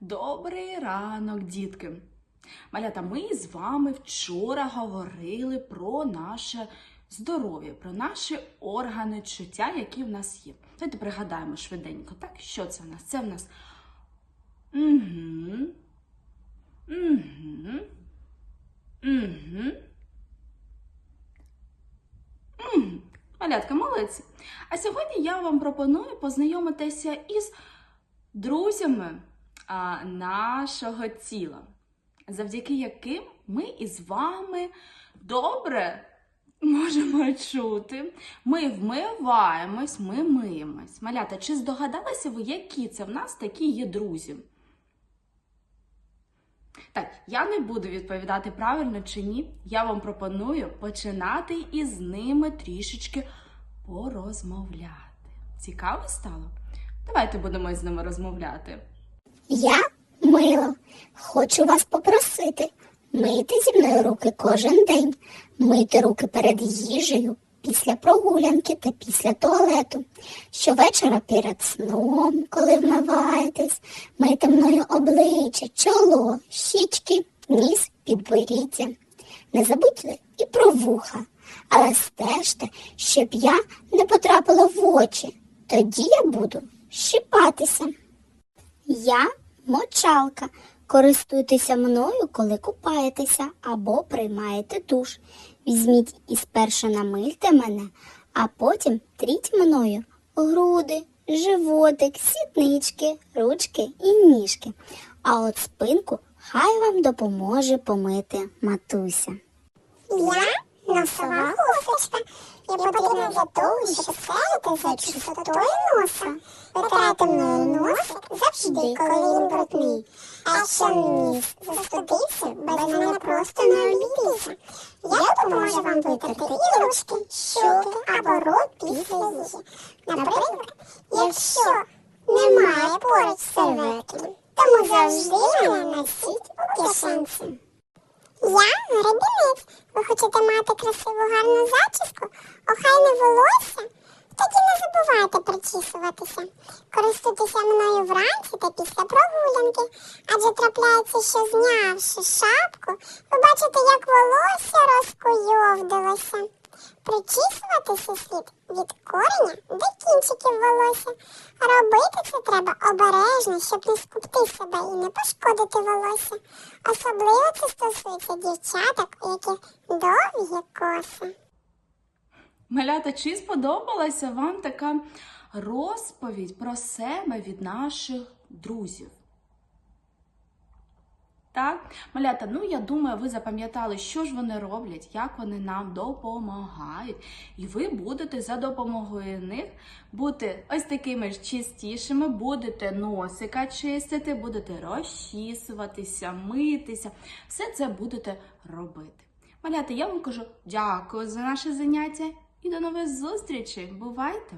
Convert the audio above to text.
Добрий ранок, дітки! Малята, ми з вами вчора говорили про наше здоров'я, про наші органи чуття, які в нас є. Давайте пригадаємо швиденько, так? Що це в нас? Це в нас. Угу. Угу. Угу. Мгм. Малятка, молодці. А сьогодні я вам пропоную познайомитися із друзями нашого тіла, завдяки яким ми із вами добре можемо чути. Ми вмиваємось, ми миємось. Малята, чи здогадалися ви, які це в нас такі є друзі? Так, я не буду відповідати правильно чи ні. Я вам пропоную починати із ними трішечки порозмовляти. Цікаво стало? Давайте будемо з ними розмовляти. Я, Мило, хочу вас попросити мити зі мною руки кожен день, мити руки перед їжею, після прогулянки та після туалету. Щовечора перед сном, коли вмиваєтесь, мити мною обличчя, чоло, щічки, ніс, підборіддя. Не забудьте і про вуха, але стежте, щоб я не потрапила в очі. Тоді я буду щипатися. Я мочалка. Користуйтеся мною, коли купаєтеся або приймаєте душ. Візьміть і спершу намильте мене, а потім тріть мною груди, животик, сітнички, ручки і ніжки. А от спинку хай вам допоможе помити матуся. Я носова для того, щоб стежити за чистотою носа. Витирайте мною носик завжди, коли він брудний. А якщо ніс застудився, без мене просто не обійтися. Я допоможу вам витерти і ручки, щоки або рот після їжі. Наприклад, якщо немає поруч серветки, тому завжди мене носіть у кишенці. Я гребінець. Ви хочете мати красиву гарну зачіску, охайне волосся? Тоді не забувайте причісуватися. Користуйтеся мною вранці та після прогулянки, адже трапляється, що знявши шапку, ви бачите, як волосся розкуйовдилося. Причісуватися слід від кореня до кінчиків волосся. Робити це треба обережно, щоб не скупти себе і не пошкодити волосся. Особливо це стосується дівчаток, у яких довгі коси. Малята, чи сподобалася вам така розповідь про себе від наших друзів? Так, малята, ну я думаю, ви запам'ятали, що ж вони роблять, як вони нам допомагають. І ви будете за допомогою них бути ось такими ж чистішими, будете носика чистити, будете розчісуватися, митися. Все це будете робити. Малята, я вам кажу дякую за наше заняття і до нових зустрічей. Бувайте!